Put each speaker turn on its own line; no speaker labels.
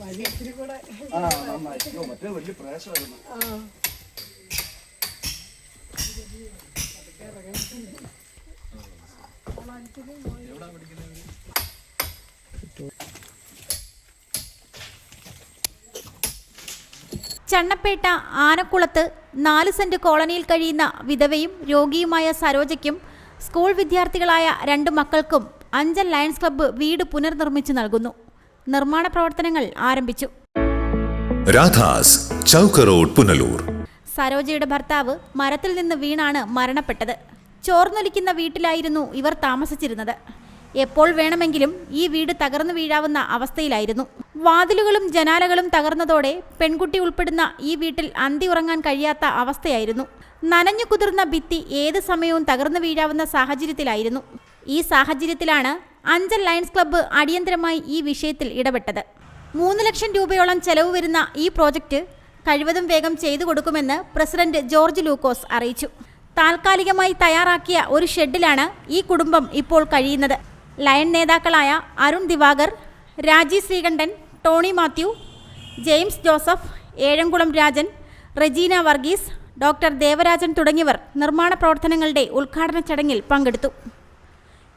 വഴി ഇത്തിരി കൂടെ
ആ നന്നായി. അയ്യോ, മറ്റേ വലിയ പ്രയാസമായിരുന്നു.
ആ.
ചണ്ണപ്പേട്ട ആനക്കുളത്ത് നാല് സെന്റ് കോളനിയിൽ കഴിയുന്ന വിധവയും രോഗിയുമായ സരോജയ്ക്കും സ്കൂൾ വിദ്യാർത്ഥികളായ രണ്ട് മക്കൾക്കും അഞ്ചൽ ലയൺസ് ക്ലബ്ബ് വീട് പുനർനിർമ്മിച്ചു നൽകുന്നു. നിർമ്മാണ പ്രവർത്തനങ്ങൾ ആരംഭിച്ചു.
രാധാസ് ചൗക്ക് റോഡ് പുനലൂർ.
സരോജയുടെ ഭർത്താവ് മരത്തിൽ നിന്ന് വീണാണ് മരണപ്പെട്ടത്. ചോർന്നൊലിക്കുന്ന വീട്ടിലായിരുന്നു ഇവർ താമസിച്ചിരുന്നത്. എപ്പോൾ വേണമെങ്കിലും ഈ വീട് തകർന്നു വീഴാവുന്ന അവസ്ഥയിലായിരുന്നു. വാതിലുകളും ജനാലകളും തകർന്നതോടെ പെൺകുട്ടി ഉൾപ്പെടുന്ന ഈ വീട്ടിൽ അന്തി ഉറങ്ങാൻ കഴിയാത്ത അവസ്ഥയായിരുന്നു. നനഞ്ഞു കുതിർന്ന ഭിത്തി ഏത് സമയവും തകർന്നു വീഴാവുന്ന സാഹചര്യത്തിലായിരുന്നു. ഈ സാഹചര്യത്തിലാണ് അഞ്ചൽ ലയൺസ് ക്ലബ്ബ് അടിയന്തരമായി ഈ വിഷയത്തിൽ ഇടപെട്ടത്. മൂന്ന് ലക്ഷം രൂപയോളം ചെലവ് വരുന്ന ഈ പ്രോജക്റ്റ് കഴിവതും വേഗം ചെയ്തു കൊടുക്കുമെന്ന് പ്രസിഡന്റ് ജോർജ് ലൂക്കോസ് അറിയിച്ചു. താൽക്കാലികമായി തയ്യാറാക്കിയ ഒരു ഷെഡിലാണ് ഈ കുടുംബം ഇപ്പോൾ കഴിയുന്നത്. ലയൺ നേതാക്കളായ അരുൺ ദിവാകർ രാജി ശ്രീകണ്ഠൻ ടോണി മാത്യു ജെയിംസ് ജോസഫ് ഏഴംകുളം രാജൻ റെജീന വർഗീസ് ഡോക്ടർ ദേവരാജൻ തുടങ്ങിയവർ നിർമ്മാണ പ്രവർത്തനങ്ങളുടെ ഉദ്ഘാടന ചടങ്ങിൽ പങ്കെടുത്തു.